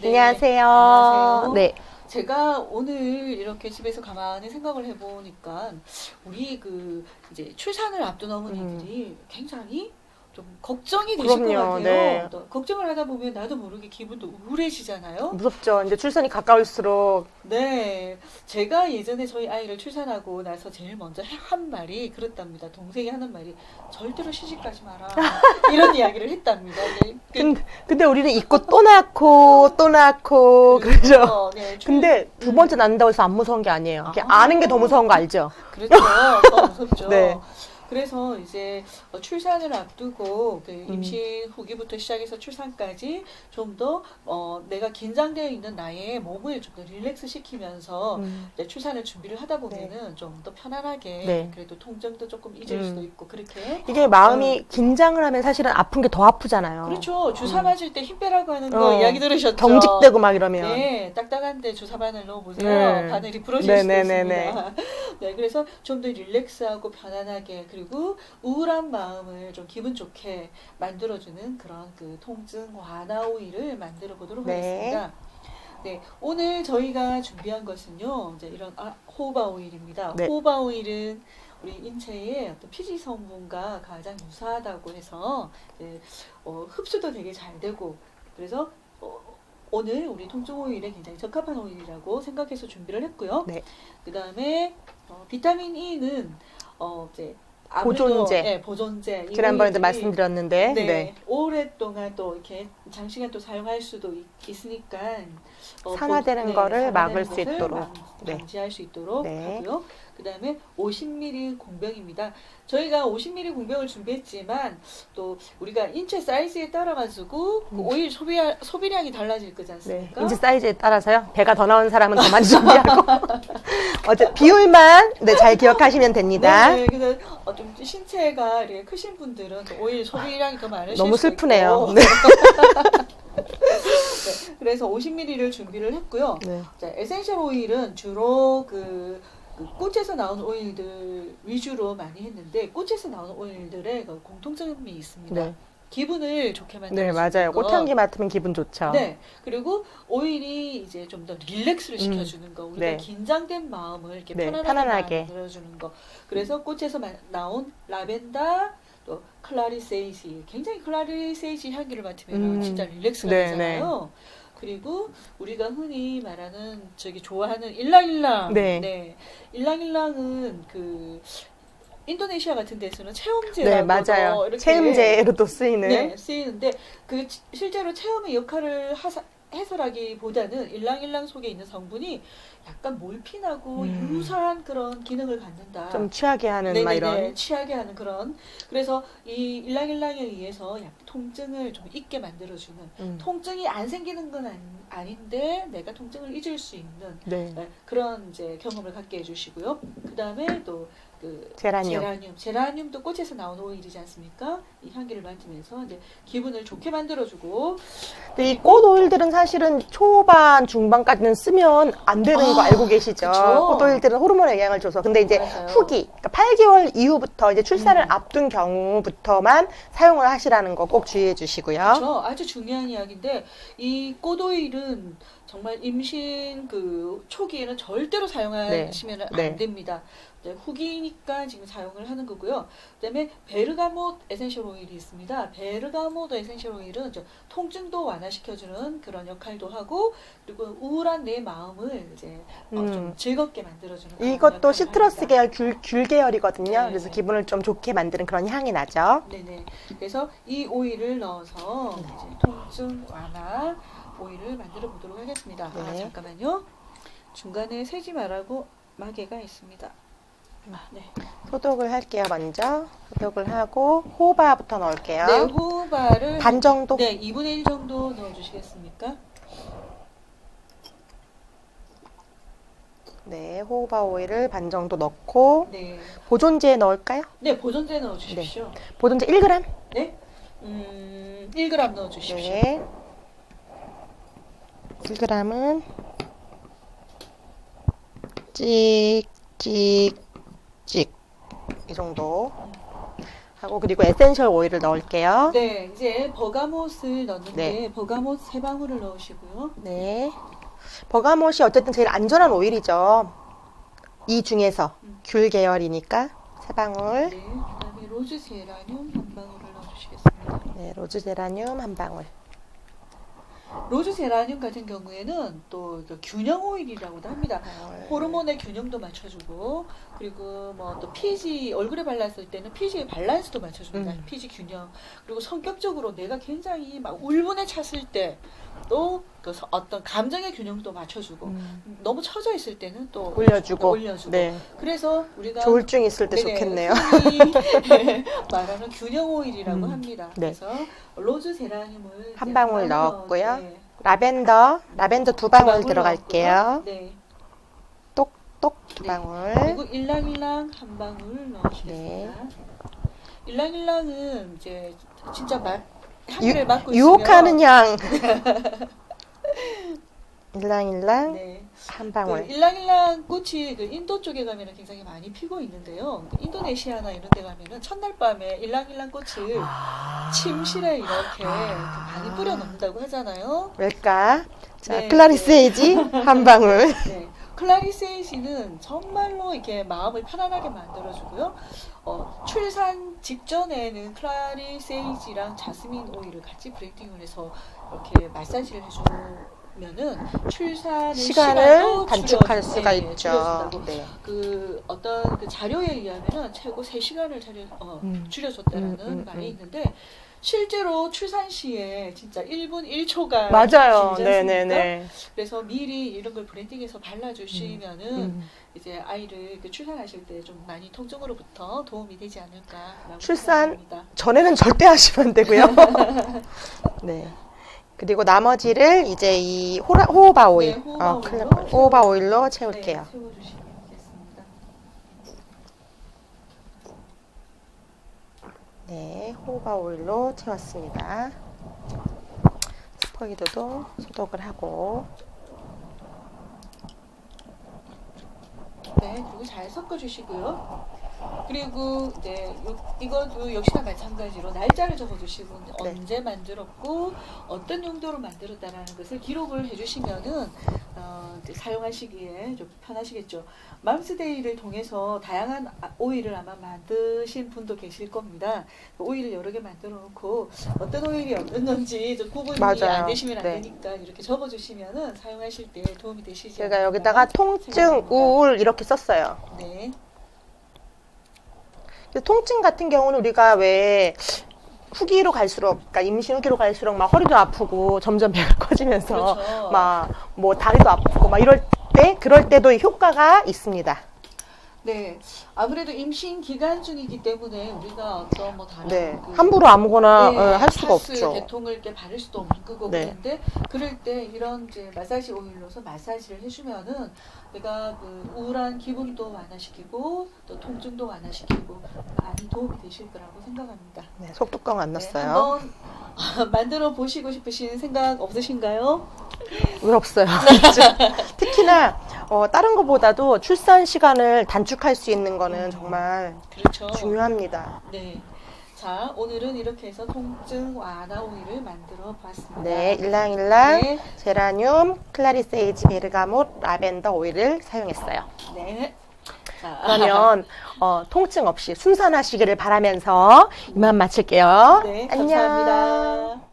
네, 안녕하세요. 안녕하세요. 네. 제가 오늘 이렇게 집에서 가만히 생각을 해보니까 우리 그 이제 출산을 앞둔 어머니들이 굉장히 좀 걱정이 되실 음. 그럼요, 것 같아요. 네. 또 걱정을 하다 보면 나도 모르게 기분도 우울해지잖아요. 무섭죠. 이제 출산이 가까울수록 네, 제가 예전에 저희 아이를 출산하고 나서 제일 먼저 한 말이 그렇답니다. 동생이 하는 말이 절대로 시집 가지 마라 이런 이야기를 했답니다. 네, 그- 근데, 근데 우리는 있고 또 낳고 또 낳고 그러죠. 네, 출- 근데 두 번째 낳는다고 해서 안 무서운 게 아니에요. 아. 아는 게 더 무서운 거 알죠? 그렇죠. 더 무섭죠. 네. 그래서 이제 어, 출산을 앞두고 그 음. 임신 후기부터 시작해서 출산까지 좀 더 어, 내가 긴장되어 있는 나의 몸을 좀 더 릴렉스 시키면서 음. 출산을 준비를 하다 보면은 좀더 편안하게 네. 그래도 통증도 조금 잊을 음. 수도 있고 그렇게 이게 마음이 긴장을 하면 사실은 아픈 게 더 아프잖아요. 그렇죠. 주사 맞을 때 힘 빼라고 하는 거 어, 이야기 들으셨죠? 경직되고 막 이러면. 네, 딱딱한데 주사 바늘 넣어보세요. 네. 바늘이 부러질 수도 네네네네. 있습니다. 네, 그래서 좀 더 릴렉스하고 편안하게 그리고 우울한 마음을 좀 기분 좋게 만들어주는 그런 그 통증 완화 오일을 만들어 보도록 네. 하겠습니다. 네, 오늘 저희가 준비한 것은요, 이제 이런 아, 호바 오일입니다. 네. 호바 오일은 우리 인체의 어떤 피지 성분과 가장 유사하다고 해서 이제, 어, 흡수도 되게 잘 되고 그래서 어, 오늘 우리 통증 오일에 굉장히 적합한 오일이라고 생각해서 준비를 했고요. 네. 그 다음에 어, 비타민 E는 어, 이제 아무래도, 보존제. 네, 보존제. 이 지난번에도 오일들이 말씀드렸는데. 네, 네. 오랫동안 또 이렇게 장시간 또 사용할 수도 있, 있으니까 어, 산화되는 보- 거를 산화되는 막을 수 있도록. 방- 네. 방지할 수 있도록 네. 하고요. 그 다음에 50ml 공병입니다. 저희가 50ml 공병을 준비했지만 또 우리가 인체 사이즈에 따라 가지고 그 음. 오일 소비 소비량이 달라질 거지 네. 않습니까? 인지 사이즈에 따라서요. 배가 더 나온 사람은 더 많이 준비하고. 어째 비율만 네, 잘 기억하시면 됩니다. 네, 그래서 어, 좀 신체가 이렇게 크신 분들은 또 오일 소비량이 더 많으실 너무 수 슬프네요. 네. 네, 그래서 50ml를 준비를 했고요. 네. 자, 에센셜 오일은 주로 그, 그 꽃에서 나온 오일들 위주로 많이 했는데 꽃에서 나온 오일들의 그 공통점이 있습니다. 네. 기분을 좋게 만드는 네, 맞아요. 꽃향기 맡으면 기분 좋죠. 네. 그리고 오일이 이제 좀 더 릴렉스를 시켜주는 거, 우리가 네. 긴장된 마음을 이렇게 네, 편안하게, 편안하게. 만들어주는 거. 그래서 꽃에서 마- 나온 라벤더, 또 클라리세이지, 굉장히 클라리세이지 향기를 맡으면 음. 진짜 릴렉스가 네, 되잖아요. 그리고 우리가 흔히 말하는 저기 좋아하는 일랑일랑, 네. 일랑일랑은 그 인도네시아 같은 데서는 체험제라고 네, 맞아요. 체음제로도 쓰이는. 네, 쓰이는데 그 치- 실제로 체험의 역할을 하사, 해설하기보다는 일랑일랑 속에 있는 성분이 약간 몰핀하고 음. 유사한 그런 기능을 갖는다. 좀 취하게 하는 막 네네네, 이런. 취하게 하는 그런. 그래서 이 일랑일랑에 의해서 약 통증을 좀 잊게 만들어주는. 음. 통증이 안 생기는 건 아닌데 내가 통증을 잊을 수 있는 네. 네, 그런 이제 경험을 갖게 해주시고요. 그 다음에 또 그 제라늄. 제라늄, 제라늄도 꽃에서 나온 오일이지 않습니까? 이 향기를 맡으면서 이제 기분을 좋게 만들어주고 근데 이 꽃 오일들은 사실은 초반, 중반까지는 쓰면 안 되는 거 아, 알고 계시죠? 오일들은 호르몬에 영향을 줘서. 근데 이제 맞아요. 후기, 그러니까 8개월 이후부터 이제 출산을 음. 앞둔 경우부터만 사용을 하시라는 거 꼭 주의해 주시고요. 그렇죠. 아주 중요한 이야기인데 이 꽃오일은 정말 임신 그 초기에는 절대로 사용하시면 안 네. 됩니다. 이제 후기니까 지금 사용을 하는 거고요. 그다음에 베르가못 에센셜 오일이 있습니다. 베르가못 에센셜 오일은 통증도 완화시켜주는 그런 역할도 하고 그리고 우울한 내 마음을 이제 어, 좀 음. 즐겁게 만들어주는 이것도 시트러스 합니다. 계열 귤, 귤 계열이거든요. 네. 그래서 기분을 좀 좋게 만드는 그런 향이 나죠. 네네. 그래서 이 오일을 넣어서 네. 통증 완화 오일을 만들어 보도록 하겠습니다. 아, 네. 잠깐만요. 중간에 세지 말라고 마개가 있습니다. 아, 네. 소독을 할게요, 먼저. 소독을 하고 호바부터 넣을게요. 네, 호바를 반 정도. 네, 2분의 1 정도 넣어 주시겠습니까? 네, 호바 오일을 반 정도 넣고 네. 보존제 넣을까요? 네, 보존제 넣어 주십시오. 보존제 1g. 네. 음, 1g 넣어 주십시오. 네. 1g은 찍, 찍, 찍. 이 정도. 하고 그리고 에센셜 오일을 넣을게요. 네, 이제 버가못을 넣는데 네. 버가못 세 방울을 넣으시고요. 네. 버가못이 어쨌든 제일 안전한 오일이죠. 이 중에서 음. 귤 계열이니까 세 방울. 네, 그다음에 로즈 제라늄 한 방울을 넣어주시겠습니다. 네, 로즈 제라늄 한 방울. 로즈 제라늄 같은 경우에는 또 균형 오일이라고도 합니다. 호르몬의 균형도 맞춰주고 그리고 뭐 또 피지 얼굴에 발랐을 때는 피지의 밸런스도 맞춰줍니다. 음. 피지 균형 그리고 성격적으로 내가 굉장히 막 울분에 찼을 때 또그 서- 어떤 감정의 균형도 맞춰주고 음, 너무 처져 있을 때는 또 올려주고. 올려주고 네. 그래서 우리가 조울증 있을 때 네네, 좋겠네요. 말하는 균형 오일이라고 음, 합니다. 네. 그래서 로즈 제라늄을 한 방울 넣었고요. 네. 라벤더, 라벤더 두두 방울 방울 들어갈게요. 넣었고요. 네. 똑똑 두 네. 방울. 그리고 일랑일랑 한 방울 넣으시겠습니다. 네. 일랑일랑은 이제 진짜 맛 향기를 맡고 유혹하는 향. 일랑일랑 네. 한그 방울. 일랑일랑 꽃이 그 인도 쪽에 가면은 굉장히 많이 피고 있는데요. 그 인도네시아나 이런 데 가면은 첫날 밤에 일랑일랑 꽃을 아. 침실에 이렇게 그 많이 뿌려 놓는다고 하잖아요. 왜일까? 자, 네, 클라리스 에이지 한 방울. 네. 클라리세이지는 정말로 이렇게 마음을 편안하게 만들어주고요. 어, 출산 직전에는 클라리세이지랑 자스민 오일을 같이 브레이팅을 해서 이렇게 마사지를 해주면은 출산의 시간을 단축할 줄여- 수가 네, 있죠. 네. 그 어떤 그 자료에 의하면은 최고 3시간을 자료, 어, 음. 줄여줬다라는 음, 음, 말이 음. 있는데 실제로 출산 시에 진짜 1분 1초가 맞아요. 네네네. 그래서 미리 이런 걸 브랜딩해서 발라주시면은 음. 이제 아이를 그 출산하실 때 좀 많이 통증으로부터 도움이 되지 않을까라고 출산 생각합니다. 전에는 절대 하시면 안 되고요. 네. 그리고 나머지를 이제 이 호라, 호호바 오일, 네, 호호바 어, 클- 오일로 호호바 오일로 채울게요. 네, 채워주시면 되겠습니다. 네, 호호바 오일로 채웠습니다. 스포이드도 소독을 하고 네, 그리고 잘 섞어주시고요. 그리고 이제 요- 이것도 역시나 마찬가지로 날짜를 적어주시고 네. 언제 만들었고 어떤 용도로 만들었다라는 것을 기록을 해주시면은 어, 사용하시기에 좀 편하시겠죠. 맘스데이를 통해서 다양한 아- 오일을 아마 만드신 분도 계실 겁니다. 그 오일을 여러 개 만들어 놓고 어떤 오일이 어떤 건지 좀 구분이 맞아요. 안 되시면 안 네. 되니까 이렇게 적어 주시면은 사용하실 때 도움이 되시지 제가 여기다가 통증. 우울 이렇게 썼어요. 네. 통증 같은 경우는 우리가 왜 후기로 갈수록, 그러니까 임신 후기로 갈수록 막 허리도 아프고 점점 배가 커지면서 그렇죠. 막 뭐 다리도 아프고 막 이럴 때 그럴 때도 효과가 있습니다. 네, 아무래도 임신 기간 중이기 때문에 우리가 어떤 뭐 다른 네, 그 함부로 아무거나 네, 어, 할 수가 파스, 없죠. 대통을 이렇게 바를 수도 없는 거고 네. 그런데 그럴 때 이런 이제 마사지 오일로서 마사지를 해주면은 내가 그 우울한 기분도 완화시키고 또 통증도 완화시키고 많이 도움이 되실 거라고 생각합니다. 네, 속뚜껑 안 네, 넣었어요. 한번 만들어 보시고 싶으신 생각 없으신가요? 왜 없어요? 특히나 어, 다른 것보다도 출산 시간을 단축할 수 있는 거는 정말 그렇죠. 중요합니다. 네. 자, 오늘은 이렇게 해서 통증 완화 오일을 만들어 봤습니다. 네, 일랑일랑 네. 제라늄, 클라리세이지, 베르가못, 라벤더 오일을 사용했어요. 네. 자, 그러면 어, 통증 없이 순산하시기를 바라면서 이만 마칠게요. 네, 안녕. 감사합니다.